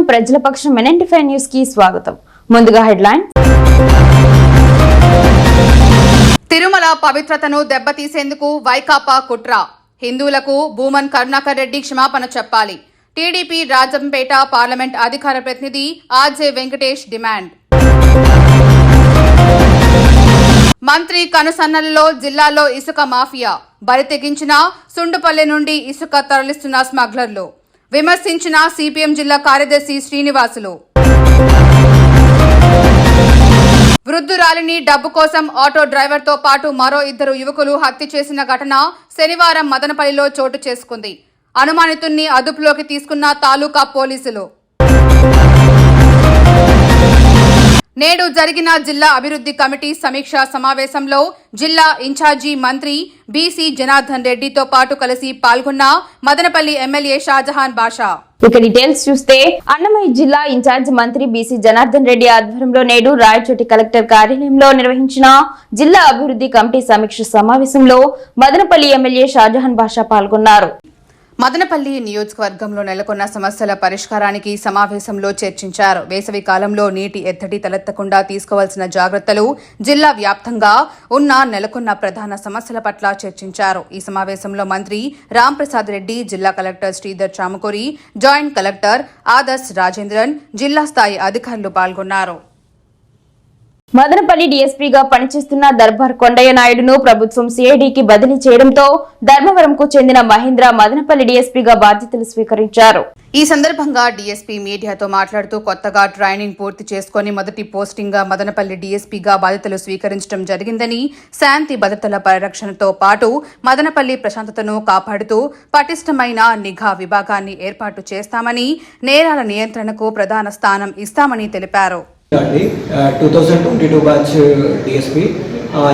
నమస్కారం. ప్రజల పక్షం న్యూస్కి స్వాగతం. ముందుగా హెడ్లైన్. తిరుమల పవిత్రతను దెబ్బతీసేందుకు వైకాపా కుట్ర. హిందువులకు భూమన్ కరుణాకర్ రెడ్డి క్షమాపణ చెప్పాలి. టీడీపీ రాజంపేట పార్లమెంట్ అధికార ప్రతినిధి ఆర్జే వెంకటేష్ డిమాండ్. మంత్రి కనుసన్నల్లో జిల్లాలో ఇసుక మాఫియా. బరి తెగించిన సుండుపల్లె నుండి ఇసుక తరలిస్తున్న స్మగ్లర్లు. విమర్శించిన సిపిఎం జిల్లా కార్యదర్శి శ్రీనివాసులు. వృద్ధురాలిని డబ్బు కోసం ఆటో డ్రైవర్తో పాటు మరో ఇద్దరు యువకులు హత్య చేసిన ఘటన శనివారం మదనపల్లిలో చోటు చేసుకుంది. అనుమానితుణ్ణి అదుపులోకి తీసుకున్న తాలూకా పోలీసులు. నేడు జరిగిన జిల్లా అభివృద్ధి కమిటీ సమీక్షా సమావేశంలో జిల్లా ఇన్ఛార్జి మంత్రి బీసీ జనార్దన్ రెడ్డితో పాటు కలిసి పాల్గొన్న మదనపల్లి ఎమ్మెల్యే షాజహాన్ బాషా. ఇక డీటెయిల్స్ చూస్తే అన్నమయ్య జిల్లా ఇన్ఛార్జ్ మంత్రి బీసీ జనార్దన్ రెడ్డి ఆధ్వర్యంలో నేడు రాయచోటి కలెక్టర్ కార్యాలయంలో నిర్వహించిన జిల్లా అభివృద్ధి కమిటీ సమీక్ష సమావేశంలో మదనపల్లి ఎమ్మెల్యే షాజహాన్ బాషా పాల్గొన్నారు. మదనపల్లి నియోజకవర్గంలో నెలకొన్న సమస్యల పరిష్కారానికి సమావేశంలో చర్చించారు. వేసవి కాలంలో నీటి ఎత్తడి తలెత్తకుండా తీసుకోవాల్సిన జాగ్రత్తలు జిల్లా వ్యాప్తంగా ఉన్న నెలకొన్న ప్రధాన సమస్యల పట్ల చర్చించారు. ఈ సమావేశంలో మంత్రి రాంప్రసాద్ రెడ్డి జిల్లా collector Sridhar Chamakuri joint collector Adarsh Rajendran జిల్లా స్థాయి అధికారులు పాల్గొన్నారు. మదనపల్లి డీఎస్పీగా పనిచేస్తున్న దర్బార్ కొండయ్య నాయుడును ప్రభుత్వం సిఐడికి బదిలీ చేయడంతో ధర్మవరంకు చెందిన మహేంద్ర మదనపల్లి డీఎస్పీగా బాధ్యతలు స్వీకరించారు. ఈ సందర్భంగా డీఎస్పీ మీడియాతో మాట్లాడుతూ కొత్తగా ట్రైనింగ్ పూర్తి చేసుకుని మొదటి పోస్టింగ్గా మదనపల్లి డీఎస్పీగా బాధ్యతలు స్వీకరించడం జరిగిందని శాంతి భద్రతల పరిరక్షణతో పాటు మదనపల్లి ప్రశాంతతను కాపాడుతూ పటిష్టమైన నిఘా విభాగాన్ని ఏర్పాటు చేస్తామని నేరాల నియంత్రణకు ప్రధాన స్థానం ఇస్తామని తెలిపారు. అండి two thousand twenty two batch DSP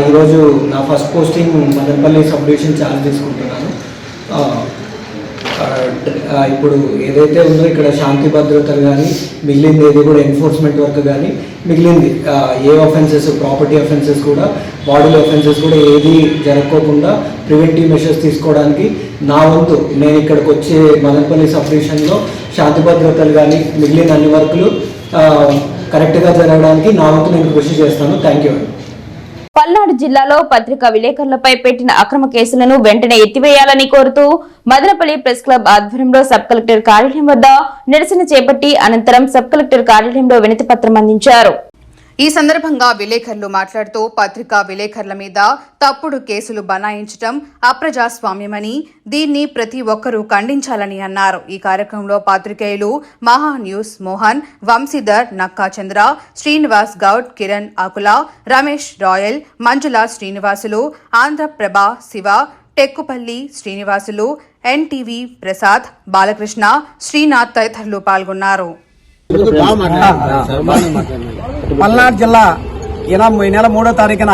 ఈరోజు నా first posting Madanapalli sub division charge తీసుకుంటున్నాను ఇప్పుడు ఏదైతే ఉందో ఇక్కడ శాంతి భద్రతలు కానీ మిగిలింది ఏది కూడా ఎన్ఫోర్స్మెంట్ వర్క్ కానీ మిగిలింది ఏ అఫెన్సెస్ ప్రాపర్టీ అఫెన్సెస్ కూడా బాడీలో అఫెన్సెస్ కూడా ఏది జరగకోకుండా ప్రివెంటివ్ మెషర్స్ తీసుకోవడానికి నా వంతు నేను ఇక్కడికి వచ్చే మదనపల్లి సబ్ డివిజన్లో శాంతి భద్రతలు కానీ మిగిలిన అన్ని వర్కులు కరెక్ట్గా జరగడానికి నా వంతు నేను కృషి చేస్తాను. Thank you. పల్నాడు జిల్లాలో పత్రికా విలేకరులపై పెట్టిన అక్రమ కేసులను వెంటనే ఎత్తివేయాలని కోరుతూ మదనపల్లి ప్రెస్ క్లబ్ ఆధ్వర్యంలో సబ్ కలెక్టర్ కార్యాలయం వద్ద నిరసన చేపట్టి అనంతరం సబ్ కలెక్టర్ కార్యాలయంలో వినతి పత్రం అందించారు. ఈ సందర్భంగా విలేకరులు మాట్లాడుతూ పత్రికా విలేకరుల మీద తప్పుడు కేసులు బనాయించడం అప్రజాస్వామ్యమని దీన్ని ప్రతి ఒక్కరూ ఖండించాలని అన్నారు. ఈ కార్యక్రమంలో పాత్రికేయులు మహా న్యూస్ మోహన్ వంశీధర్ నక్కా చంద్ర శ్రీనివాస్ గౌడ్ కిరణ్ ఆకుల రమేష్ రాయల్ మంజుల శ్రీనివాసులు ఆంధ్రప్రభ శివ టెక్కుపల్లి శ్రీనివాసులు ఎన్టీవీ ప్రసాద్ బాలకృష్ణ శ్రీనాథ్ తదితరులు పాల్గొన్నారు. పల్నాడు జిల్లా ఇరవై నెల మూడో తారీఖున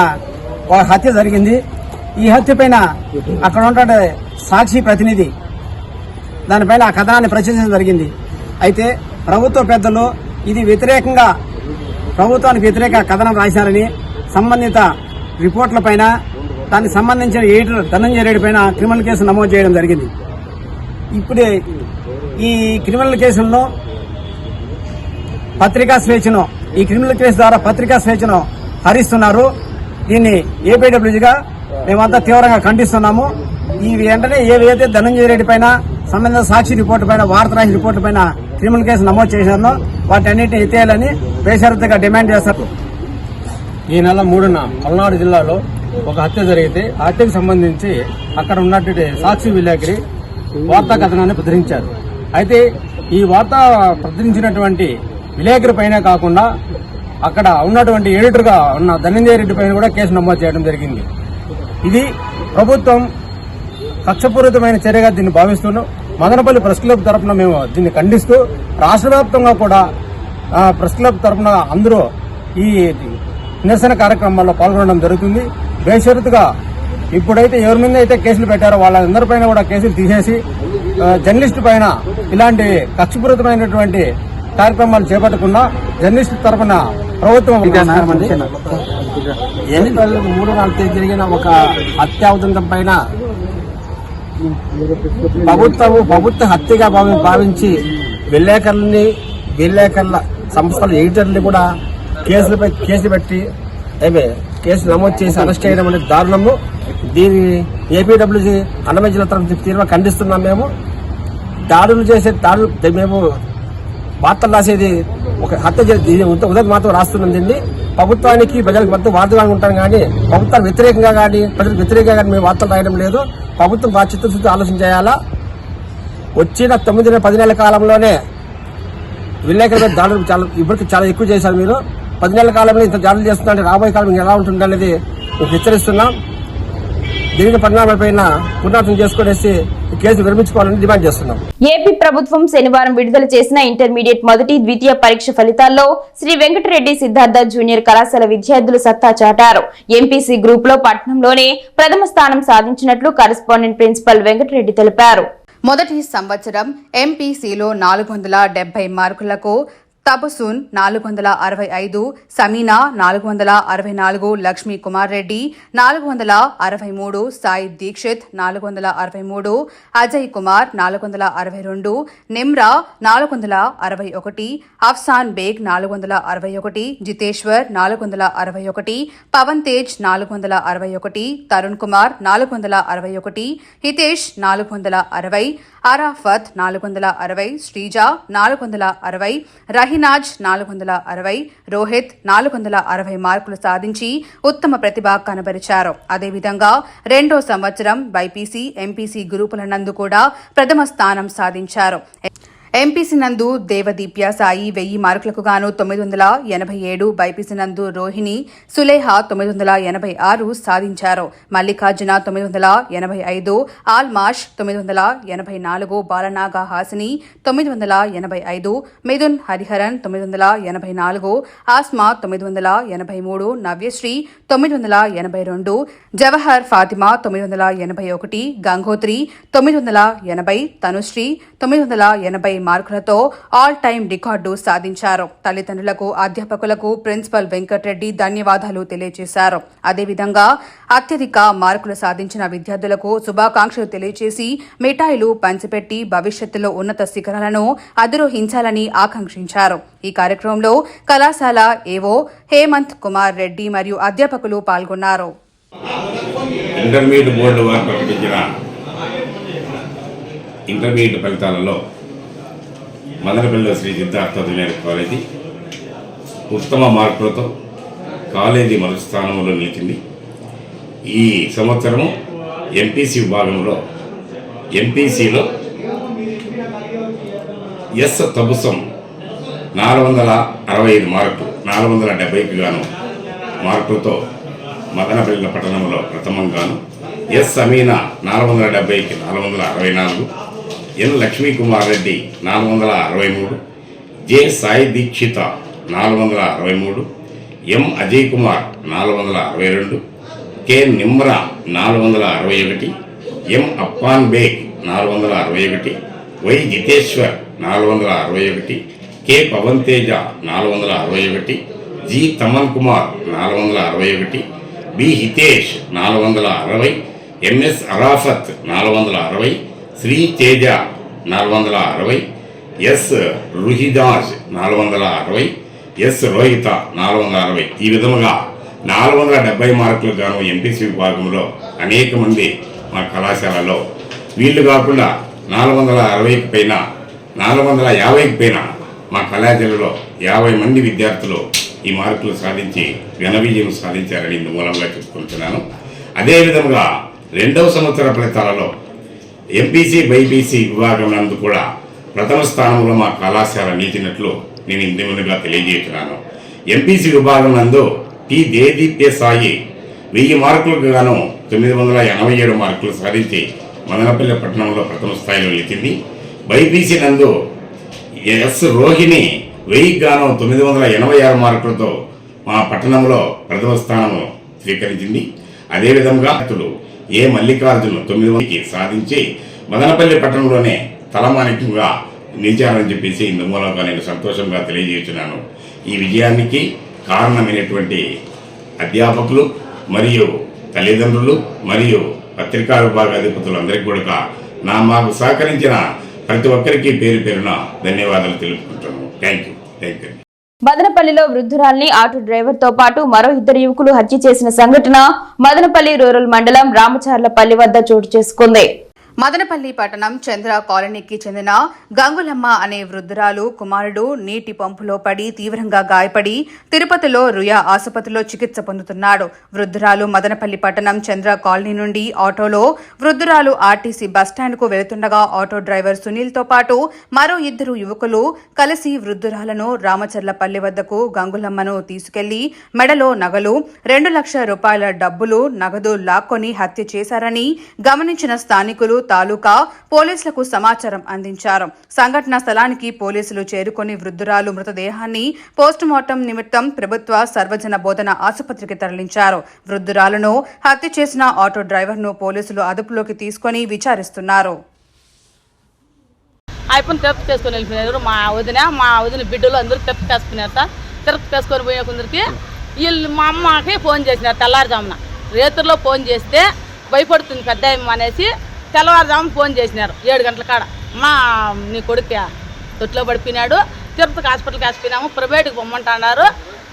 ఒక హత్య జరిగింది. ఈ హత్య పైన అక్కడ ఉండే సాక్షి ప్రతినిధి దానిపైన ఆ కథనాన్ని ప్రచురించడం జరిగింది. అయితే ప్రభుత్వ పెద్దలు ఇది వ్యతిరేకంగా ప్రభుత్వానికి వ్యతిరేక కథనం రాశారని సంబంధిత రిపోర్ట్లపైన దానికి సంబంధించిన ఎడిటర్ ధనంజయ రెడ్డి పైన క్రిమినల్ కేసు నమోదు చేయడం జరిగింది. ఇప్పుడే ఈ క్రిమినల్ కేసుల్లో పత్రికా స్వేచ్ఛను ఈ క్రిమినల్ కేసు ద్వారా పత్రికా స్వేచ్ఛను హరిస్తున్నారు. దీన్ని ఏపీడబ్ల్యూజీగా మేమంతా తీవ్రంగా ఖండిస్తున్నాము. ఈ వెంటనే ఏవైతే ధనంజయ రెడ్డి పైన సంబంధిత సాక్షి రిపోర్టు పైన వార్తరాహి రిపోర్టు పైన క్రిమినల్ కేసు నమోదు చేశారో వాటన్నిటిని ఎత్తేయాలని బేషరతుగా డిమాండ్ చేస్తారు. ఈ నెల మూడున పల్నాడు జిల్లాలో ఒక హత్య జరిగితే ఆ హత్యకు సంబంధించి అక్కడ ఉన్నటువంటి సాక్షి విలేకరి వార్తా కథనాన్ని ప్రచురించారు. అయితే ఈ వార్త ప్రచురించినటువంటి విలేకరి పైన కాకుండా అక్కడ ఉన్నటువంటి ఎడిటర్గా ఉన్న ధనంజయ రెడ్డి పైన కూడా కేసు నమోదు చేయడం జరిగింది. ఇది ప్రభుత్వం కక్షపూరితమైన చర్యగా దీన్ని భావిస్తున్నాం మదనపల్లి ప్రెస్ క్లబ్ తరఫున మేము దీన్ని ఖండిస్తూ రాష్ట్ర వ్యాప్తంగా కూడా ప్రెస్ క్లబ్ తరఫున అందరూ ఈ నిరసన కార్యక్రమాల్లో పాల్గొనడం జరుగుతుంది. బేషరతుగా ఇప్పుడైతే ఎవరి మీద అయితే కేసులు పెట్టారో వాళ్ళందరిపైన కూడా కేసులు తీసేసి జర్నలిస్టు పైన ఇలాంటి కక్షపూరితమైనటువంటి కార్యక్రమాలు చేపట్టకుండా జర్నలిస్టు తరఫున ప్రభుత్వం ఎన్నికల్లో మూడు నాలుగు తేదీ జరిగిన ఒక హత్యావదంతం పైన ప్రభుత్వము ప్రభుత్వ హత్యగా భావి- భావించి విలేకరుల్ని విలేకరుల సంస్థల ఎడిటర్లు కూడా కేసులపై కేసులు పెట్టి ఏమే కేసు నమోదు చేసి అరెస్ట్ చేయడం అనేది దారుణము. దీన్ని ఏపీడబ్ల్యూజీ అన్నమయ్య జిల్లా తరఫు తీవ్రంగా ఖండిస్తున్నాం మేము. దాడులు చేసే దాడులు మేము వార్తలు రాసేది ఒక హత్య చే- ఉదయం మాత్రం రాస్తున్నది ప్రభుత్వానికి ప్రజలకు మధ్య వార్తగా ఉంటాం కానీ ప్రభుత్వానికి వ్యతిరేకంగా కానీ ప్రజలకు వ్యతిరేకంగా కానీ మేము వార్తలు రాయడం లేదు. ప్రభుత్వం బాగా చిత్తశుద్ధి ఆలోచన చేయాలా? వచ్చిన తొమ్మిది నెలల పది నెలల కాలంలోనే విలేకరుల మీద దాడులు చాలా ఇప్పటికి చాలా ఎక్కువ చేశారు మీరు. పది నెలల కాలంలో ఇంత దాడులు చేస్తున్నారంటే రాబోయే కాలం ఎలా ఉంటుంది అనేది మీకు హెచ్చరిస్తున్నాం. పరిణామాలపైన చేసుకునేసి ఈ కేసు విరమించుకోవాలని డిమాండ్ చేస్తున్నాం. ఏపీ ప్రభుత్వం శనివారం విడుదల చేసిన ఇంటర్మీడియట్ మొదటి ద్వితీయ పరీక్ష ఫలితాల్లో శ్రీ వెంకటరెడ్డి సిద్ధార్థ జూనియర్ కళాశాల విద్యార్థులు సత్తా చాటారు. ఎంపీసీ గ్రూప్లో పట్టణంలోనే ప్రథమ స్థానం సాధించినట్లు కరెస్పాండెంట్ ప్రిన్సిపల్ వెంకటరెడ్డి తెలిపారు. మొదటి సంవత్సరం ఎంపీసీలో నాలుగు వందల డెబ్బై మార్కులకు తపసున్ నాలుగు వందల అరవై ఐదు సమీనా నాలుగు వందల అరవై నాలుగు లక్ష్మీ కుమార్ రెడ్డి నాలుగు వందల అరవై మూడు సాయి దీక్షిత్ నాలుగు వందల అరవై మూడు అజయ్ కుమార్ నాలుగు వందల అరవై రెండు నిమ్రా నాలుగు వందల అరవై ఒకటి అఫ్సాన్ బేగ్ నాలుగు వందల అరవై ఒకటి జితేశ్వర్ నాలుగు వందల అరవై ఒకటి పవన్ తేజ్ నాలుగు వందల అరవై ఒకటి తరుణ్ కుమార్ నాలుగు వందల అరవై ఒకటి హితేష్ నాలుగు వందల అరవై అరాఫత్ నాలుగు వందల అరవై శ్రీజ నాలుగు వందల అరవై షహినాజ్ నాలుగు వందల అరవై రోహిత్ నాలుగు వందల అరవై మార్కులు సాధించి ఉత్తమ ప్రతిభ కనబరిచారు. అదేవిధంగా రెండో సంవత్సరం బైపీసీ ఎంపీసీ గ్రూపుల నందు కూడా ప్రథమ స్థానం సాధించారు. ఎంపీసీ నందు దేవదీప్య సాయి వెయ్యి మార్కులకు గాను తొమ్మిది వందల ఎనభై ఏడు బైపీసీ నందు రోహిణి సులేహ తొమ్మిది వందల ఎనభై ఆరు సాధించారు మల్లికార్జున తొమ్మిది వందల ఎనభై ఐదు ఆల్మాష్ తొమ్మిది వందల ఎనభై నాలుగు బాలనాగ హాసిని తొమ్మిది వందల ఎనభై ఐదు మిథున్ హరిహరన్ తొమ్మిది వందల ఎనభై నాలుగు ఆస్మా తొమ్మిది వందల ఎనభై మూడు నవ్యశ్రీ తొమ్మిది వందల ఎనభై రెండు జవహర్ ఫాతిమా తొమ్మిది వందల ఎనభై ఒకటి గంగోత్రి తొమ్మిది వందల ఎనభై తనుశ్రీ తొమ్మిది వందల ఎనభై మార్కులతో ఆల్ టైం రికార్డు సాధించారు. తల్లిదండ్రులకు అధ్యాపకులకు ప్రిన్సిపల్ వెంకటరెడ్డి ధన్యవాదాలు తెలియజేశారు. అదేవిధంగా అత్యధిక మార్కులు సాధించిన విద్యార్థులకు శుభాకాంక్షలు తెలియజేసి మిఠాయిలు పంచిపెట్టి భవిష్యత్తులో ఉన్నత శిఖరాలను అధిరోహించాలని ఆకాంక్షించారు. ఈ కార్యక్రమంలో కళాశాల ఏవో హేమంత్ కుమార్ రెడ్డి మరియు అధ్యాపకులు పాల్గొన్నారు. ఇంటర్మీడియట్ బోర్డు వారు ప్రకటించిన ఇంటర్మీడియట్ ఫలితాలలో మదనపల్లి శ్రీ సిద్ధార్థ కాలేజీ ఉత్తమ మార్కులతో కాలేజీ మొదటి స్థానంలో నిలిచింది. ఈ సంవత్సరము ఎంపీసీ విభాగంలో ఎంపీసీలో ఎస్ తబుసం నాలుగు వందల అరవై ఐదు మార్కులు నాలుగు వందల డెబ్బైకి గాను మార్కులతో మదనపల్లి పట్టణంలో ప్రథమంగాను ఎస్ అమీనా నాలుగు వందల డెబ్బైకి నాలుగు వందల అరవై నాలుగు ఎన్ లక్ష్మీ కుమార్ రెడ్డి నాలుగు వందల అరవై మూడు జె సాయి దీక్షిత నాలుగు వందల అరవై మూడు ఎం అజయ్ కుమార్ నాలుగు వందల అరవై రెండు కె నిమ్రా నాలుగు వందల అరవై ఒకటి ఎం అప్పాన్ బేగ్ నాలుగు వందల అరవై ఒకటి వై జితేశ్వర్ నాలుగు వందల అరవై ఒకటి కె పవన్ తేజ నాలుగు వందల అరవై ఒకటి జి తమన్ కుమార్ నాలుగు వందల అరవై ఒకటి బి హితేష్ నాలుగు వందల అరవై ఎంఎస్ అరాఫత్ నాలుగు వందల అరవై శ్రీ తేజ నాలుగు వందల అరవై ఎస్ రుహిదాజ్ నాలుగు వందల అరవై ఎస్ రోహిత నాలుగు వందల అరవై. ఈ విధముగా నాలుగు వందల డెబ్బై మార్కులు గాను ఎంపీసీ విభాగంలో అనేక మంది మా కళాశాలలో. వీళ్ళు కాకుండా నాలుగు వందల అరవైకి పైన నాలుగు వందల యాభైకి పైన మా కళాశాలలో యాభై మంది విద్యార్థులు ఈ మార్కులు సాధించి ఘన విజయం సాధించారని ఇందు మూలంగా చెప్పుకుంటున్నాను. అదేవిధంగా రెండవ సంవత్సర ఫలితాలలో ఎంపీసీ బైపీసీ విభాగం నందు కూడా ప్రథమ స్థానంలో మా కళాశాల నిలిచినట్లు నేను ఇంతమందిగా తెలియజేస్తున్నాను. ఎంపీసీ విభాగం నందు టి దేదీప్య సాయి వెయ్యి మార్కులకు గాను తొమ్మిది వందల ఎనభై ఏడు మార్కులు సాధించి మదనపల్లి పట్టణంలో ప్రథమ స్థాయిలో నిలిచింది. బైపీసీ నందు ఎస్ రోహిణి వెయ్యి గాను తొమ్మిది వందల ఎనభై ఆరు మార్కులతో మా పట్టణంలో ప్రథమ స్థానము స్వీకరించింది. అదేవిధంగా అతడు ఏ మల్లికార్జును తొమ్మిది మందికి సాధించి మదనపల్లి పట్టణంలోనే తలమానికంగా నిలిచారని చెప్పేసి ఇందు నేను సంతోషంగా తెలియజేస్తున్నాను. ఈ విజయానికి కారణమైనటువంటి అధ్యాపకులు మరియు తల్లిదండ్రులు మరియు పత్రికా విభాగ అధిపతులందరికీ కూడా నా మాకు సహకరించిన ప్రతి ఒక్కరికి పేరు పేరున ధన్యవాదాలు తెలుపుకుంటున్నాను. థ్యాంక్ యూ థ్యాంక్ యూ మదనపల్లిలో వృద్ధురాల్ని ఆటో డ్రైవర్తో పాటు మరో ఇద్దరు యువకులు హత్య చేసిన సంఘటన మదనపల్లి రూరల్ మండలం రామచార్లపల్లి వద్ద చోటు చేసుకుంది. మదనపల్లి పట్టణం చంద్ర కాలనీకి చెందిన గంగులమ్మ అనే వృద్ధురాలు కుమారుడు నీటి పంపులో పడి తీవ్రంగా గాయపడి తిరుపతిలో రుయా ఆసుపత్రిలో చికిత్స పొందుతున్నాడు. వృద్ధురాలు మదనపల్లి పట్టణం చంద్ర కాలనీ నుండి ఆటోలో వృద్ధురాలు ఆర్టీసీ బస్టాండ్కు వెళుతుండగా ఆటో డ్రైవర్ సునీల్తో పాటు మరో ఇద్దరు యువకులు కలిసి వృద్ధురాలను రామచర్లపల్లి వద్దకు గంగులమ్మను తీసుకెళ్ళి మెడలో నగలు రెండు లక్షల రూపాయల డబ్బులు నగదు లాక్కొని హత్య చేశారని గమనించిన స్థానికులు తాలూకా పోలీసులకు సమాచారం అందించారు. సంఘటనా స్థలానికి పోలీసులు చేరుకొని వృద్ధురాలు మృతదేహాన్ని పోస్టుమార్టం నిమిత్తం ప్రభుత్వ సర్వజన బోధన ఆసుపత్రికి తరలించారు. వృద్ధురాలను హత్య చేసిన ఆటో డ్రైవర్ను పోలీసులు అదుపులోకి తీసుకొని విచారిస్తున్నారు. అయిపోయిన తెప్పు చేసుకొని వెళ్ళిపోయినారు. మా వదిన మా వదిన బిడ్డలు అందరూ తెప్పు తీసుకున్నారు సార్. తిరుపతి తీసుకొని పోయిన కొందరికి వీళ్ళు మా అమ్మకి ఫోన్ చేసినారు తెల్లారుజామున. రేతుల్లో ఫోన్ చేస్తే భయపడుతుంది పెద్ద అనేసి తెల్లవారుజామున ఫోన్ చేసినారు ఏడు గంటల కాడ. మా నీ కొడుకు తొట్లో పడిపోయినాడు తిరుపతికి హాస్పిటల్కి వేసిపోయినాము ప్రైవేట్కి పొమ్మంటున్నారు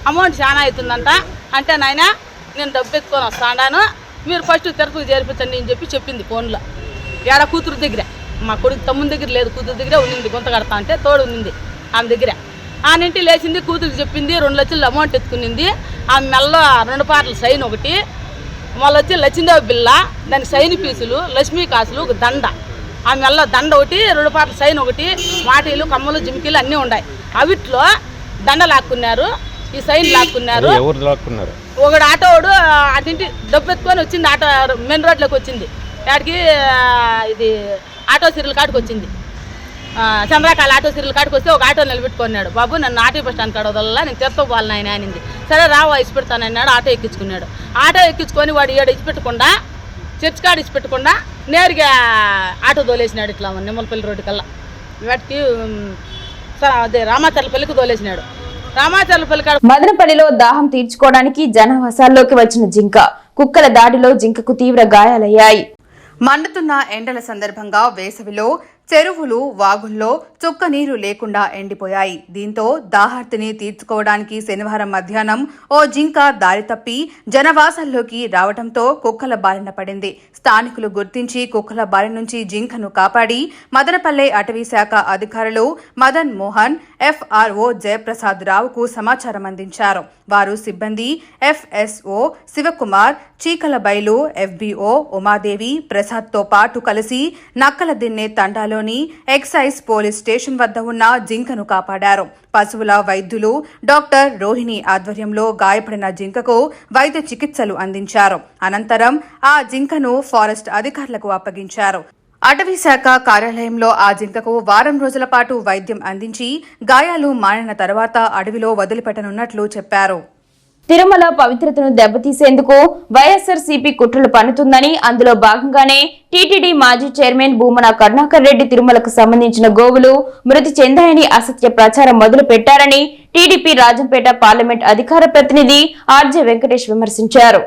అమౌంట్ చాలా అవుతుందంట. అంటే నాయన నేను డబ్బు ఎత్తుకొని వస్తాను మీరు ఫస్ట్ తిరుపతికి చేర్పించండి అని చెప్పి చెప్పింది ఫోన్లో. ఏడ కూతురు దగ్గర. మా కొడుకు తమ్ముని దగ్గర లేదు కూతురు దగ్గర ఉన్నింది గుంత కడతా అంటే తోడు ఉన్నింది ఆమె దగ్గర. ఆనింటి లేచింది కూతురికి చెప్పింది రెండు లక్షలు అమౌంట్ ఎత్తుకునింది ఆమె మెల్ల రెండు పాటలు సైన్ ఒకటి మళ్ళీ వచ్చి లచ్చిందేవి బిల్ల దాని సైన్ పీసులు లక్ష్మీ కాసులు ఒక దండ. ఆ మెల్ల దండ ఒకటి రెండు పాటల సైన్ ఒకటి మాటీలు కమ్మలు జిమికీలు అన్నీ ఉన్నాయి అవిట్లో దండ లాక్కున్నారు ఈ సైన్ లాక్కున్నారు. ఒకడు ఆటోడు అటింటి డబ్బు ఎత్తుకొని వచ్చింది ఆటో మెయిన్ రోడ్లోకి వచ్చింది. ఆడికి ఇది ఆటో సిరియల్ కాడికి వచ్చింది. చంద్రకాల ఆటో సిరియల్ కాడికి వస్తే ఒక ఆటో నిలబెట్టుకున్నాడు. బాబు నన్ను ఆటో బస్ స్టాండ్ కాడ వదలలా? నేను తీర్తపోవాలి ఆయన అనింది. సరే రావా ఇచ్చి పెడతానన్నాడు ఆటో ఎక్కించుకున్నాడు. ఆటో ఎక్కించుకొని వాడు ఏడు ఇచ్చి పెట్టకుండా చర్చ్ కాడ ఇచ్చి పెట్టకుండా నేరుగా ఆటో తోలేసినాడు ఇట్లా నిమ్మలపల్లి రోడ్డు కల్లా. వాటికి అదే రామాచర్లపల్లికి తోలేసినాడు. రామాచర్లపల్లి కాడ మదనపల్లిలో దాహం తీర్చుకోవడానికి జనవసాల్లోకి వచ్చిన జింక కుక్కల దాడిలో జింకకు తీవ్ర గాయాలయ్యాయి. మండుతున్న ఎండల సందర్భంగా వేసవిలో చెరువులు వాగుల్లో చుక్క నీరు లేకుండా ఎండిపోయాయి. దీంతో దాహార్తిని తీర్చుకోవడానికి శనివారం మధ్యాహ్నం ఓ జింక దారి తప్పి జనవాసాల్లోకి రావడంతో కుక్కల బారిన పడింది. స్థానికులు గుర్తించి కుక్కల బారి నుంచి జింకను కాపాడి మదనపల్లె అటవీ శాఖ అధికారులు మదన్ మోహన్ ఎఫ్ఆర్ఓ జయప్రసాద్ రావుకు సమాచారం అందించారు. వారు సిబ్బంది ఎఫ్ఎస్ఓ శివకుమార్ చీకల బయలు ఎఫ్బిఓ ఉమాదేవి ప్రసాద్తో పాటు కలిసి నక్కల దిన్నె తండాలోని ఎక్సైజ్ పోలీస్ స్టేషన్ వద్ద ఉన్న జింకను కాపాడారు. పశువుల వైద్యులు డాక్టర్ రోహిణి ఆధ్వర్యంలో గాయపడిన జింకకు వైద్య చికిత్సలు అందించారు. అనంతరం ఆ జింకను ఫారెస్ట్ అధికారులకు అప్పగించారు. అటవీ శాఖ కార్యాలయంలో ఆ జింకకు వారం రోజుల పాటు వైద్యం అందించి గాయాలు మానిన తర్వాత అడవిలో వదిలిపెట్టనున్నట్లు చెప్పారు. తిరుమల పవిత్రతను దెబ్బతీసేందుకు వైఎస్ఆర్ సిపి కుట్రలు పన్నుతుందని అందులో భాగంగానే టీటీడీ మాజీ చైర్మన్ భూమన కరుణాకర్ రెడ్డి తిరుమలకు సంబంధించిన గోవులు మృతి చెందాయని అసత్య ప్రచారం మొదలు పెట్టారని టీడీపీ రాజంపేట పార్లమెంట్ అధికార ప్రతినిధి ఆర్జే వెంకటేష్ విమర్శించారు.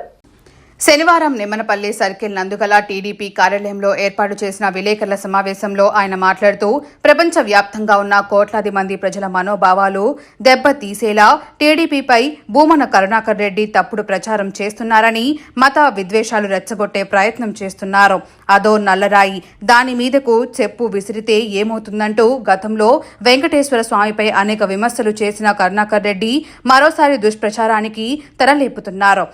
శనివారం నిమ్మనపల్లి సర్కిల్ నందుగల టీడీపీ కార్యాలయంలో ఏర్పాటు చేసిన విలేకరుల సమావేశంలో ఆయన మాట్లాడుతూ ప్రపంచ వ్యాప్తంగా ఉన్న కోట్లాది మంది ప్రజల మనోభావాలు దెబ్బతీసేలా టీడీపీపై భూమన కరుణాకర్ రెడ్డి తప్పుడు ప్రచారం చేస్తున్నారని మత విద్వేషాలు రెచ్చగొట్టే ప్రయత్నం చేస్తున్నారు. అదో నల్లరాయి దాని మీదకు చెప్పు విసిరితే ఏమవుతుందంటూ గతంలో వెంకటేశ్వర స్వామిపై అనేక విమర్శలు చేసిన కరుణాకర్ రెడ్డి మరోసారి దుష్ప్రచారానికి తెరలేపుతున్నారు.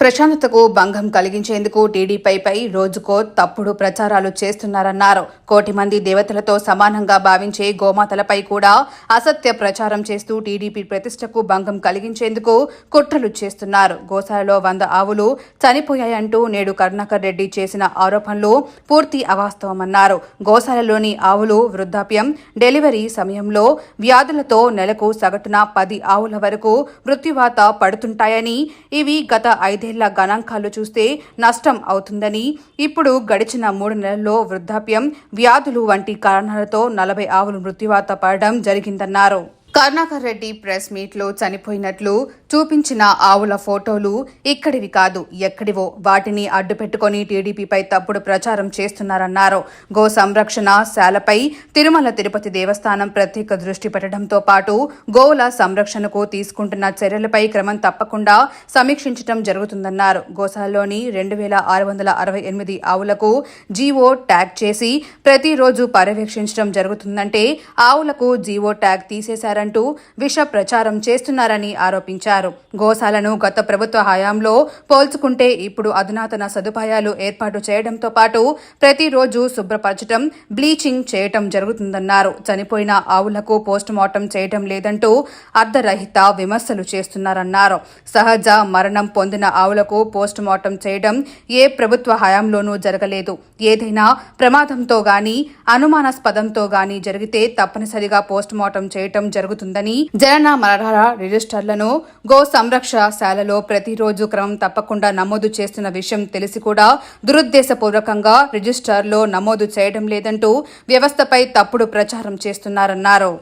ప్రశాంతతకు భంగం కలిగించేందుకు టీడీపీపై రోజుకో తప్పుడు ప్రచారాలు చేస్తున్నారన్నారు. కోటి మంది దేవతలతో సమానంగా భావించే గోమాతలపై కూడా అసత్య ప్రచారం చేస్తూ టీడీపీ ప్రతిష్టకు భంగం కలిగించేందుకు కుట్రలు చేస్తున్నారు. గోశాలలో వంద ఆవులు చనిపోయాయంటూ నేడు కరుణాకర్ రెడ్డి చేసిన ఆరోపణలు పూర్తి అవాస్తవమన్నారు. గోశాలలోని ఆవులు వృద్ధాప్యం డెలివరీ సమయంలో వ్యాధులతో నెలకు సగటున పది ఆవుల వరకు మృత్యువాత పడుతుంటాయని ఇవి గత ఐదేళ్ళ గణాంకాలు చూస్తే నష్టం అవుతుందని. ఇప్పుడు గడిచిన మూడు నెలల్లో వృద్ధాప్యం వ్యాధులు వంటి కారణాలతో నలభై ఆవులు మృత్యువాత పడడం జరిగిందన్నారు. కరుణాకర్ రెడ్డి ప్రెస్ మీట్లో చనిపోయినట్లు చూపించిన ఆవుల ఫోటోలు ఇక్కడివి కాదు ఎక్కడివో. వాటిని అడ్డుపెట్టుకుని టీడీపీపై తప్పుడు ప్రచారం చేస్తున్నారన్నారు. గో సంరక్షణ శాలపై తిరుమల తిరుపతి దేవస్థానం ప్రత్యేక దృష్టి పెట్టడంతో పాటు గోవుల సంరక్షణకు తీసుకుంటున్న చర్యలపై క్రమం తప్పకుండా సమీక్షించడం జరుగుతుందన్నారు. గోశాలలోని రెండు వేల ఆరు వందల అరవై ఎనిమిది ఆవులకు జీవో ట్యాగ్ చేసి ప్రతిరోజు పర్యవేక్షించడం జరుగుతుందంటే ఆవులకు జీవో ట్యాగ్ తీసేశారంటూ విష ప్రచారం చేస్తున్నారని ఆరోపించారు. గోశాలను గత ప్రభుత్వ హయాంలో పోల్చుకుంటే ఇప్పుడు అధునాతన సదుపాయాలు ఏర్పాటు చేయడంతో పాటు ప్రతిరోజు శుభ్రపరచడం బ్లీచింగ్ చేయటం జరుగుతుందన్నారు. చనిపోయిన ఆవులకు పోస్టుమార్టం చేయడం లేదంటూ అర్ధరహిత విమర్శలు చేస్తున్నారన్నారు. సహజ మరణం పొందిన ఆవులకు పోస్టుమార్టం చేయడం ఏ ప్రభుత్వ హయాంలోనూ జరగలేదు. ఏదైనా ప్రమాదంతో గాని అనుమానాస్పదంతో గాని జరిగితే తప్పనిసరిగా పోస్టుమార్టం చేయటం జరుగుతుందని జనన మరణాల రిజిస్టర్లను గో సంరక్షశాలలో ప్రతిరోజు క్రమం తప్పకుండా నమోదు చేస్తున్న విషయం తెలిసి కూడా దురుద్దేశపూర్వకంగా రిజిస్టార్లో నమోదు చేయడం లేదంటూ వ్యవస్థపై తప్పుడు ప్రచారం చేస్తున్నారన్నారు.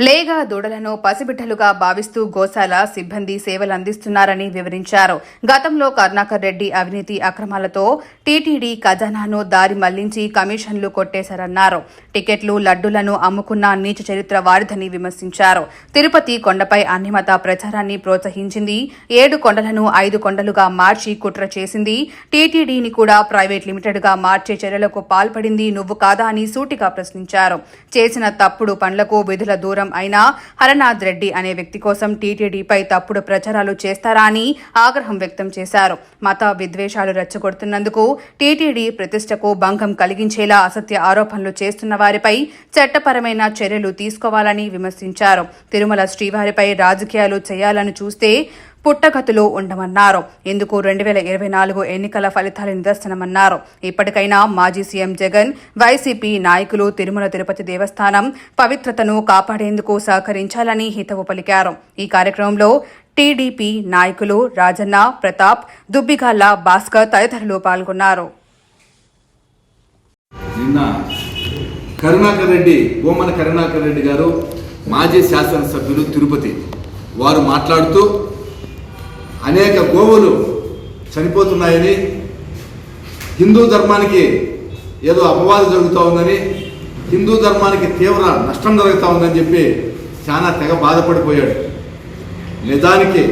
లేగా దూడలను పసిబిడ్డలుగా భావిస్తూ గోశాల సిబ్బంది సేవలు అందిస్తున్నారని వివరించారు. గతంలో కరుణాకర్ రెడ్డి అవినీతి అక్రమాలతో టీటీడీ ఖజానాను దారి మళ్ళించి కమిషన్లు కొట్టేశారన్నారు. టికెట్లు లడ్డులను అమ్ముకున్న నీచ చరిత్ర వారిదని విమర్శించారు. తిరుపతి కొండపై అన్నిమత ప్రచారాన్ని ప్రోత్సహించింది. ఏడు కొండలను ఐదు కొండలుగా మార్చి కుట్ర చేసింది. టీటీడీని కూడా ప్రైవేట్ లిమిటెడ్గా మార్చే చర్యలకు పాల్పడింది నువ్వు కాదా అని సూటిగా ప్రశ్నించారు. చేసిన తప్పుడు పనులకు విధుల దూరం అయిన హరనాథ్ రెడ్డి అనే వ్యక్తి కోసం టీటీడీపై తప్పుడు ప్రచారాలు చేస్తారా అని ఆగ్రహం వ్యక్తం చేశారు. మత విద్వేషాలు రెచ్చగొడుతున్నందుకు టీటీడీ ప్రతిష్టకు భంగం కలిగించేలా అసత్య ఆరోపణలు చేస్తున్న వారిపై చట్టపరమైన చర్యలు తీసుకోవాలని విమర్శించారు. తిరుమల శ్రీవారిపై రాజకీయాలు చేయాలని చూస్తే పుట్టగతిలో ఉండమన్నారు. ఇందుకు రెండు వేల ఇరవై నాలుగు ఎన్నికల ఫలితాల నిదర్శనమన్నారు. ఇప్పటికైనా మాజీ సీఎం జగన్ వైసీపీ నాయకులు తిరుమల తిరుపతి దేవస్థానం పవిత్రతను కాపాడేందుకు సహకరించాలని హితవు పలికారు. ఈ కార్యక్రమంలో టీడీపీ నాయకులు రాజన్న ప్రతాప్ దుబ్బిగాల్ల భాస్కర్ తదితరులు పాల్గొన్నారు. నిన్న కరుణాకర్ రెడ్డి కరుణాకర్ రెడ్డి గారు మాజీ శాసనసభ్యులు తిరుపతి వారు మాట్లాడుతూ అనేక గోవులు చనిపోతున్నాయని హిందూ ధర్మానికి ఏదో అపవాదం జరుగుతూ ఉందని హిందూ ధర్మానికి తీవ్ర నష్టం జరుగుతూ ఉందని చెప్పి చాలా తెగ బాధపడిపోయాడు. నిజానికి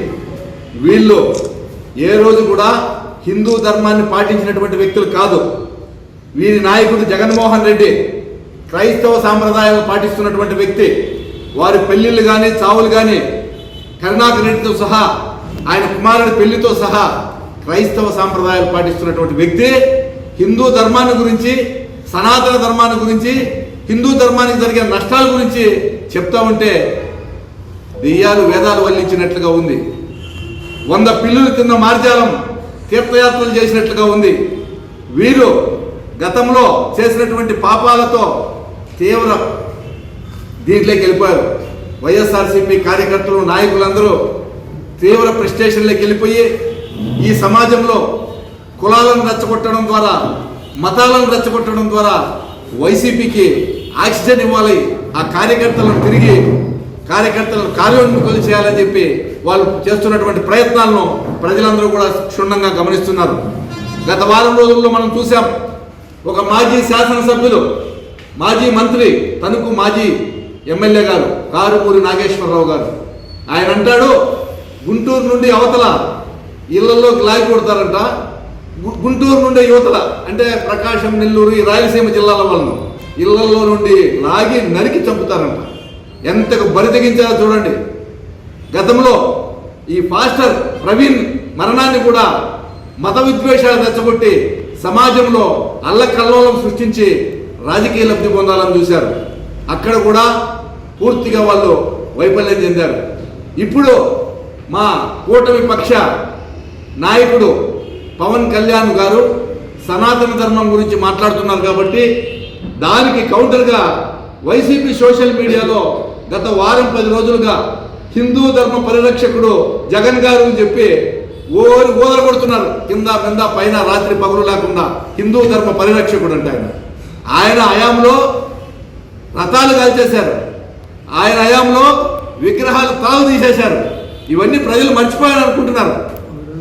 వీళ్ళు ఏ రోజు కూడా హిందూ ధర్మాన్ని పాటించినటువంటి వ్యక్తులు కాదు. వీరి నాయకుడు జగన్మోహన్ రెడ్డి క్రైస్తవ సాంప్రదాయాలు పాటిస్తున్నటువంటి వ్యక్తి. వారి పెళ్ళిళ్ళు కానీ చావులు కానీ కరుణాకర్ రెడ్డితో సహా ఆయన కుమారుడి పెళ్ళితో సహా క్రైస్తవ సాంప్రదాయాలు పాటిస్తున్నటువంటి వ్యక్తి హిందూ ధర్మాన్ని గురించి సనాతన ధర్మాన్ని గురించి హిందూ ధర్మానికి జరిగే నష్టాల గురించి చెప్తా ఉంటే దెయ్యాలు వేదాలు వల్లించినట్లుగా ఉంది. వంద పిల్లులు తిన్న మార్జాలం తీర్థయాత్రలు చేసినట్లుగా ఉంది. వీరు గతంలో చేసినటువంటి పాపాలతో తీవ్ర దీంట్లోకి వెళ్ళిపోయారు. వైఎస్ఆర్సీపీ కార్యకర్తలు నాయకులందరూ తీవ్ర ప్రెస్టేషన్లోకి వెళ్ళిపోయి ఈ సమాజంలో కులాలను రెచ్చగొట్టడం ద్వారా మతాలను రెచ్చగొట్టడం ద్వారా వైసీపీకి ఆక్సిజన్ ఇవ్వాలి ఆ కార్యకర్తలను తిరిగి కార్యకర్తలను కార్యోన్ముఖులు చేయాలని చెప్పి వాళ్ళు చేస్తున్నటువంటి ప్రయత్నాలను ప్రజలందరూ కూడా క్షుణ్ణంగా గమనిస్తున్నారు. గత వారం రోజుల్లో మనం చూసాం ఒక మాజీ శాసనసభ్యులు మాజీ మంత్రి తణుకు మాజీ ఎమ్మెల్యే గారు కారుమూరి నాగేశ్వరరావు గారు. ఆయన అంటాడు గుంటూరు నుండి అవతల ఇళ్ళలోకి లాగి కొడతారంట. గు- గుంటూరు నుండి యువతల అంటే ప్రకాశం నెల్లూరు ఈ రాయలసీమ జిల్లాల వాళ్ళను ఇళ్ళలో నుండి లాగి నరికి చంపుతారంట. ఎంతకు బరితెగించారో చూడండి. గతంలో ఈ పాస్టర్ ప్రవీణ్ మరణాన్ని కూడా మత విద్వేషాలు తెచ్చగొట్టి సమాజంలో అల్లకల్లోలం సృష్టించి రాజకీయ లబ్ధి పొందాలని చూశారు. అక్కడ కూడా పూర్తిగా వాళ్ళు వైఫల్యం చెందారు. ఇప్పుడు మా కూటమి పక్ష నాయకుడు పవన్ కళ్యాణ్ గారు సనాతన ధర్మం గురించి మాట్లాడుతున్నారు కాబట్టి దానికి కౌంటర్గా వైసీపీ సోషల్ మీడియాలో గత వారం పది రోజులుగా హిందూ ధర్మ పరిరక్షకుడు జగన్ గారు అని చెప్పి ఓరి ఓదర కొడుతున్నారు. కింద కింద పైన రాత్రి పగులు లేకుండా హిందూ ధర్మ పరిరక్షకుడు అంటే ఆయన. ఆయన హయాంలో రథాలు కాల్చేశారు. ఆయన హయాంలో విగ్రహాలు తాగు తీసేశారు ఇవన్నీ ప్రజలు మర్చిపోయారు అనుకుంటున్నారు.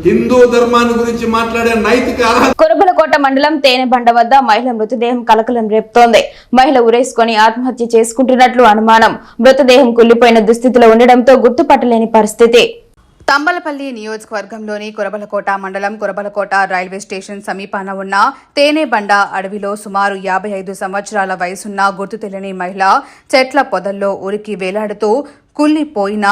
హిందూ ధర్మాన్ని గురించి మాట్లాడే నైతిక కురబలకోట మండలం తేనెబండ వద్ద మహిళ మృతదేహం కలకలం రేపుతోంది. మహిళ ఉరేసుకొని ఆత్మహత్య చేసుకుంటున్నట్లు అనుమానం. మృతదేహం కుళ్ళిపోయిన దుస్థితిలో ఉండడంతో గుర్తుపట్టలేని పరిస్థితి. తంబలపల్లి నియోజకవర్గంలోని కురబలకోట మండలం కురబలకోట రైల్వే స్టేషన్ సమీపాన ఉన్న తేనెబండ అడవిలో సుమారు యాభై ఐదు సంవత్సరాల వయసున్న గుర్తు తెలియని మహిళ చెట్ల పొదల్లో ఉరికి వేలాడుతూ కుల్లిపోయిన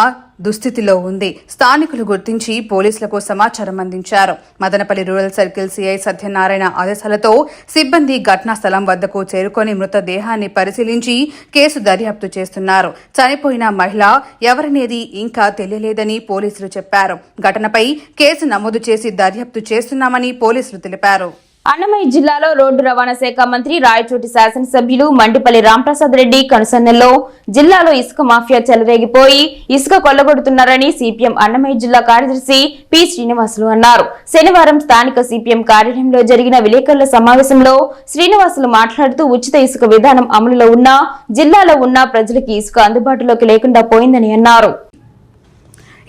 దుస్థితిలో ఉంది. స్థానికులు గుర్తించి పోలీసులకు సమాచారం అందించారు. Madanapalli rural circle CI Satyanarayana ఆదేశాలతో సిబ్బంది ఘటనా స్థలం వద్దకు చేరుకొని మృతదేహాన్ని పరిశీలించి కేసు దర్యాప్తు చేస్తున్నారు. చనిపోయిన మహిళ ఎవరనేది ఇంకా తెలియలేదని పోలీసులు చెప్పారు. ఘటనపై కేసు నమోదు చేసి దర్యాప్తు చేస్తున్నామని పోలీసులు తెలిపారు. అన్నమయ్య జిల్లాలో రోడ్డు రవాణా శాఖ మంత్రి రాయచోటి శాసనసభ్యులు మండిపల్లి రాంప్రసాద్ రెడ్డి కనుసన్నల్లో జిల్లాలో ఇసుక మాఫియా చెలరేగిపోయి ఇసుక కొల్లగొడుతున్నారని సిపిఎం అన్నమయ్య జిల్లా కార్యదర్శి పి శ్రీనివాసులు అన్నారు. శనివారం స్థానిక సిపిఎం కార్యాలయంలో జరిగిన విలేకరుల సమావేశంలో శ్రీనివాసులు మాట్లాడుతూ ఉచిత ఇసుక విధానం అమలులో ఉన్నా జిల్లాలో ఉన్న ప్రజలకి ఇసుక అందుబాటులోకి లేకుండా పోయిందని అన్నారు.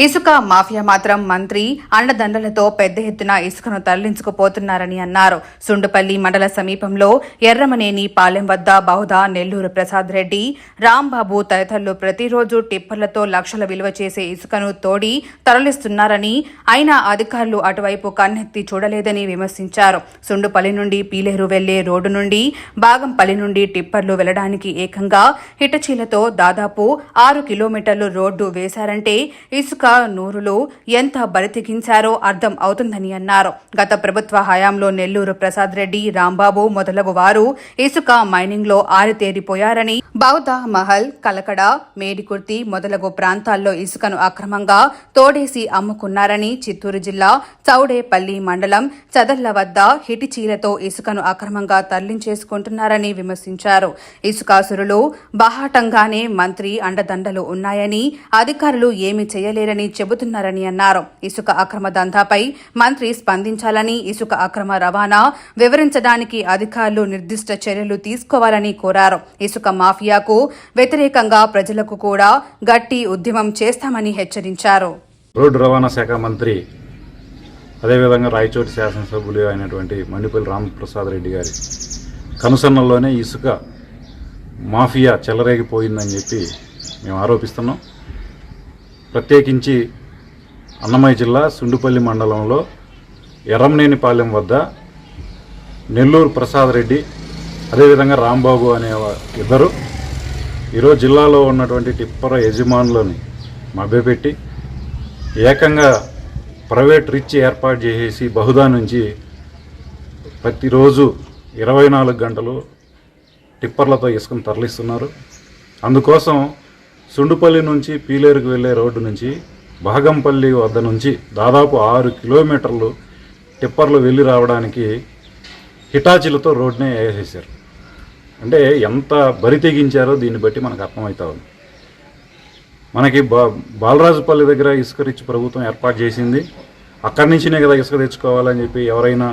ఇసుక మాఫియా మాత్రం మంత్రి అండదండలతో పెద్ద ఎత్తున ఇసుకను తరలించుకుపోతున్నారని అన్నారు. సుండుపల్లి మండల సమీపంలో ఎర్రమనేని పాలెం వద్ద బహుదా నెల్లూరు ప్రసాద్ రెడ్డి రాంబాబు తదితరులు ప్రతిరోజు టిప్పర్లతో లక్షల విలువ చేసే ఇసుకను తోడి తరలిస్తున్నారని అయినా అధికారులు అటువైపు కన్నెత్తి చూడలేదని విమర్శించారు. సుండుపల్లి నుండి పీలేరు వెళ్ళే రోడ్డు నుండి బాగంపల్లి నుండి టిప్పర్లు వెళ్ళడానికి ఏకంగా హిటచీలతో దాదాపు ఆరు కిలోమీటర్లు రోడ్డు వేశారంటే ఇసుక నూరులు ఎంత బరితెగించారో అర్థం అవుతుందని అన్నారు. గత ప్రభుత్వ హయాంలో నెల్లూరు ప్రసాద్ రెడ్డి రాంబాబు మొదలగు వారు ఇసుక మైనింగ్లో ఆరితేరిపోయారని బౌద్ధ మహల్ కలకడ మేడికుర్తి మొదలగు ప్రాంతాల్లో ఇసుకను అక్రమంగా తోడేసి అమ్ముకున్నారని చిత్తూరు జిల్లా చౌడేపల్లి మండలం చదర్ల వద్ద హిటిచీలతో ఇసుకను అక్రమంగా తరలించేసుకుంటున్నారని విమర్శించారు. ఇసుకాసురులు బాహాటంగానే మంత్రి అండదండలు ఉన్నాయని అధికారులు ఏమీ చేయలేరని చెబుతున్నారని అన్నారు. ఇసుక అక్రమ దందాపై మంత్రి స్పందించాలని ఇసుక అక్రమ రవాణా వివరించడానికి అధికారులు నిర్దిష్ట చర్యలు తీసుకోవాలని కోరారు. ఇసుక మాఫియాకు వ్యతిరేకంగా ప్రజలకు కూడా గట్టి ఉద్యమం చేస్తామని హెచ్చరించారు. రోడ్డు రవాణా శాఖ మంత్రి అదేవిధంగా రాయచోటి శాసనసభ్యులు అయినటువంటి మణిపల్లి రామప్రసాద్ రెడ్డి గారి కనుసన్నల్లోనే ఇసుక మాఫియా చెలరేగిపోయిందని చెప్పి మేము ఆరోపిస్తున్నాం. ప్రత్యేకించి అన్నమయ్య జిల్లా సుండుపల్లి మండలంలో ఎర్రంనేనిపాలెం వద్ద నెల్లూరు ప్రసాద్ రెడ్డి అదేవిధంగా రాంబాబు అనే ఇద్దరు ఈరోజు జిల్లాలో ఉన్నటువంటి టిప్పర యజమానులని మభ్యపెట్టి ఏకంగా ప్రైవేట్ రిచ్ ఏర్పాటు చేసేసి బహుదా నుంచి ప్రతిరోజు ఇరవై నాలుగు గంటలు టిప్పర్లతో ఇసుకను తరలిస్తున్నారు. అందుకోసం సుండుపల్లి నుంచి పీలేరుకు వెళ్ళే రోడ్డు నుంచి భాగంపల్లి వద్ద నుంచి దాదాపు ఆరు కిలోమీటర్లు టిప్పర్లు వెళ్ళి రావడానికి హిటాచీలతో రోడ్నే వేసేసారు అంటే ఎంత బరి తెగించారో దీన్ని బట్టి మనకు అర్థమవుతా ఉంది. మనకి బా బాలరాజుపల్లి దగ్గర ఇసుక రిచ్ ప్రభుత్వం ఏర్పాటు చేసింది. అక్కడి నుంచినే కదా ఇసుక తెచ్చుకోవాలని చెప్పి ఎవరైనా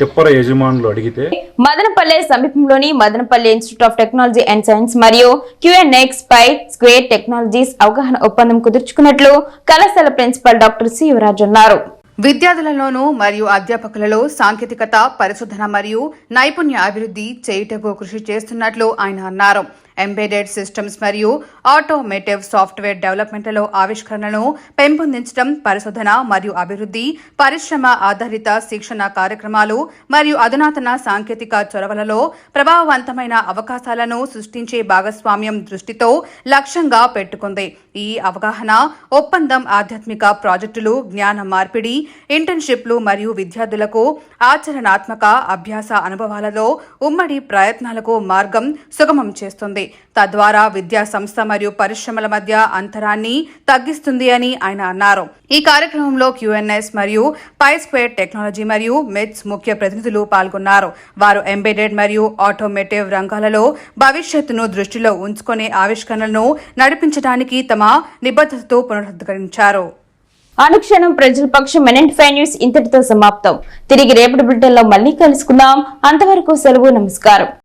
టిప్పర యజమానులు అడిగితే మదనపల్లె సమీపంలోని Madanapalle institute of technology and science మరియు క్యూఎన్ఎక్స్ పై స్క్వేర్ టెక్నాలజీస్ అవగాహన ఒప్పందం కుదుర్చుకున్నట్లు కళాశాల ప్రిన్సిపల్ డాక్టర్ సి యువరాజ్ అన్నారు విద్యార్థులలోనూ మరియు అధ్యాపకులలో సాంకేతికత పరిశోధన మరియు నైపుణ్య అభివృద్ధి చేయుటకు కృషి చేస్తున్నట్లు ఆయన అన్నారు. ఎంబెడెడ్ సిస్టమ్స్ మరియు ఆటోమేటివ్ సాఫ్ట్వేర్ డెవలప్మెంట్లలో ఆవిష్కరణను పెంపొందించడం పరిశోధన మరియు అభివృద్ధి పరిశ్రమ ఆధారిత శిక్షణ కార్యక్రమాలు మరియు అధునాతన సాంకేతిక చొరవలలో ప్రభావవంతమైన అవకాశాలను సృష్టించే భాగస్వామ్యం దృష్టితో లక్ష్యంగా పెట్టుకుంది. ఈ అవగాహన ఒప్పందం ఆధ్యాత్మిక ప్రాజెక్టులు జ్ఞాన మార్పిడి ఇంటర్న్షిప్లు మరియు విద్యార్థులకు ఆచరణాత్మక అభ్యాస అనుభవాలలో ఉమ్మడి ప్రయత్నాలకు మార్గం సుగమం చేస్తుంది. తద్వారా విద్యా సంస్థ మరియు పరిశ్రమల మధ్య అంతరాన్ని తగ్గిస్తుంది అని ఆయన అన్నారు. ఈ కార్యక్రమంలో క్యూఎన్ఎస్ మరియు పై స్క్వేర్ టెక్నాలజీ మరియు మెట్స్ ముఖ్య ప్రతినిధులు పాల్గొన్నారు. వారు ఎంబెడెడ్ మరియు ఆటోమేటివ్ రంగాలలో భవిష్యత్తును దృష్టిలో ఉంచుకునే ఆవిష్కరణలను నడిపించడానికి తమ నిబద్ధతతో పునరుద్ధరించారు. అనుక్షణం ప్రజల పక్షం మెనెంట్ ఫైవ్ న్యూస్ ఇంతటితో సమాప్తం. తిరిగి రేపటి బులెటిన్లో మళ్ళీ కలుసుకుందాం. అంతవరకు సెలవు నమస్కారం.